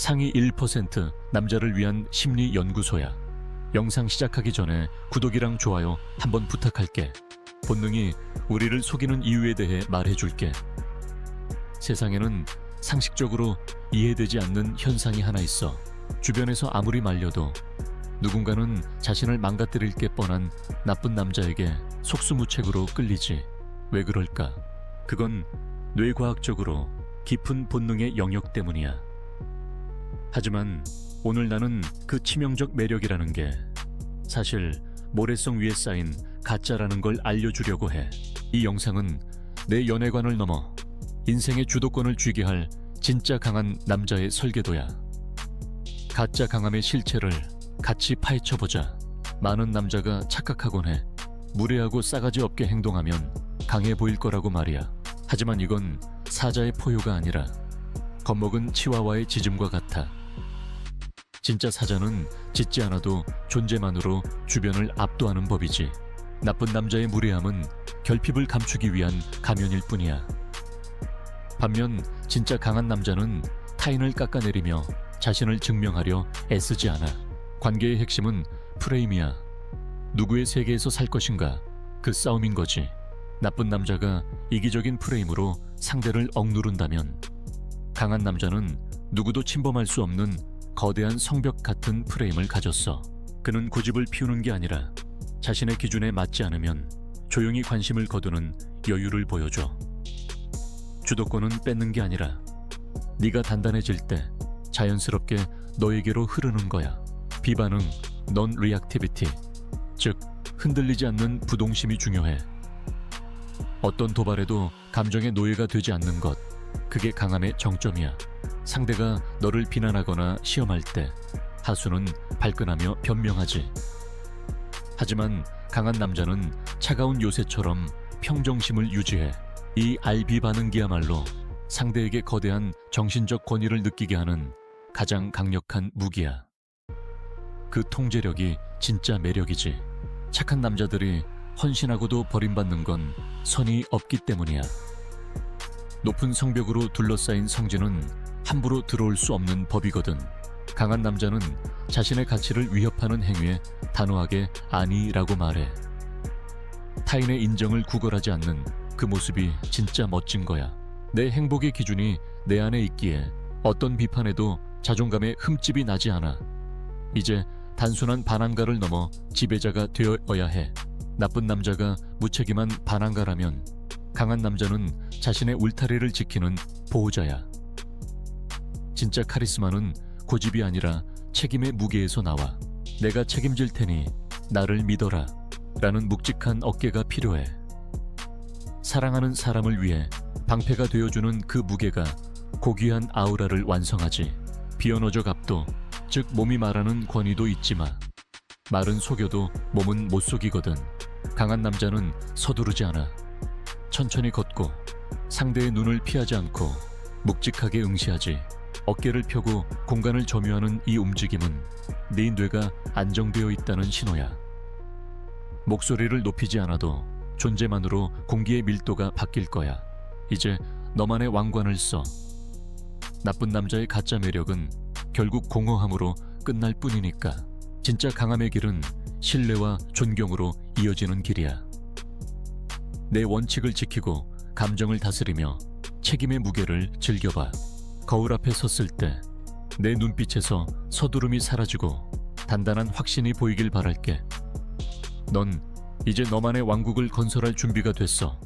상위 1% 남자를 위한 심리 연구소야. 영상 시작하기 전에 구독이랑 좋아요 한번 부탁할게. 본능이 우리를 속이는 이유에 대해 말해줄게. 세상에는 상식적으로 이해되지 않는 현상이 하나 있어. 주변에서 아무리 말려도 누군가는 자신을 망가뜨릴 게 뻔한 나쁜 남자에게 속수무책으로 끌리지. 왜 그럴까? 그건 뇌과학적으로 깊은 본능의 영역 때문이야. 하지만 오늘 나는 그 치명적 매력이라는 게 사실 모래성 위에 쌓인 가짜라는 걸 알려주려고 해. 이 영상은 내 연애관을 넘어 인생의 주도권을 쥐게 할 진짜 강한 남자의 설계도야. 가짜 강함의 실체를 같이 파헤쳐보자. 많은 남자가 착각하곤 해. 무례하고 싸가지 없게 행동하면 강해 보일 거라고 말이야. 하지만 이건 사자의 포효가 아니라 겁먹은 치와와의 짖음과 같아. 진짜 사자는 짖지 않아도 존재만으로 주변을 압도하는 법이지. 나쁜 남자의 무례함은 결핍을 감추기 위한 가면일 뿐이야. 반면 진짜 강한 남자는 타인을 깎아내리며 자신을 증명하려 애쓰지 않아. 관계의 핵심은 프레임이야. 누구의 세계에서 살 것인가? 그 싸움인 거지. 나쁜 남자가 이기적인 프레임으로 상대를 억누른다면 강한 남자는 누구도 침범할 수 없는 거대한 성벽 같은 프레임을 가졌어. 그는 고집을 피우는 게 아니라 자신의 기준에 맞지 않으면 조용히 관심을 거두는 여유를 보여줘. 주도권은 뺏는 게 아니라 네가 단단해질 때 자연스럽게 너에게로 흐르는 거야. 비반응, 넌 리액티비티. 즉 흔들리지 않는 부동심이 중요해. 어떤 도발에도 감정의 노예가 되지 않는 것. 그게 강함의 정점이야. 상대가 너를 비난하거나 시험할 때 하수는 발끈하며 변명하지. 하지만 강한 남자는 차가운 요새처럼 평정심을 유지해. 이 알비 반응기야말로 상대에게 거대한 정신적 권위를 느끼게 하는 가장 강력한 무기야. 그 통제력이 진짜 매력이지. 착한 남자들이 헌신하고도 버림받는 건 선이 없기 때문이야. 높은 성벽으로 둘러싸인 성지는 함부로 들어올 수 없는 법이거든. 강한 남자는 자신의 가치를 위협하는 행위에 단호하게 아니라고 말해. 타인의 인정을 구걸하지 않는 그 모습이 진짜 멋진 거야. 내 행복의 기준이 내 안에 있기에 어떤 비판에도 자존감에 흠집이 나지 않아. 이제 단순한 반항가를 넘어 지배자가 되어야 해. 나쁜 남자가 무책임한 반항가라면 강한 남자는 자신의 울타리를 지키는 보호자야. 진짜 카리스마는 고집이 아니라 책임의 무게에서 나와. 내가 책임질 테니 나를 믿어라. 라는 묵직한 어깨가 필요해. 사랑하는 사람을 위해 방패가 되어주는 그 무게가 고귀한 아우라를 완성하지. 비언어적 압도, 즉 몸이 말하는 권위도 있지만 말은 속여도 몸은 못 속이거든. 강한 남자는 서두르지 않아. 천천히 걷고 상대의 눈을 피하지 않고 묵직하게 응시하지. 어깨를 펴고 공간을 점유하는 이 움직임은 네 뇌가 안정되어 있다는 신호야. 목소리를 높이지 않아도 존재만으로 공기의 밀도가 바뀔 거야. 이제 너만의 왕관을 써. 나쁜 남자의 가짜 매력은 결국 공허함으로 끝날 뿐이니까. 진짜 강함의 길은 신뢰와 존경으로 이어지는 길이야. 내 원칙을 지키고 감정을 다스리며 책임의 무게를 즐겨봐. 거울 앞에 섰을 때 내 눈빛에서 서두름이 사라지고 단단한 확신이 보이길 바랄게. 넌 이제 너만의 왕국을 건설할 준비가 됐어.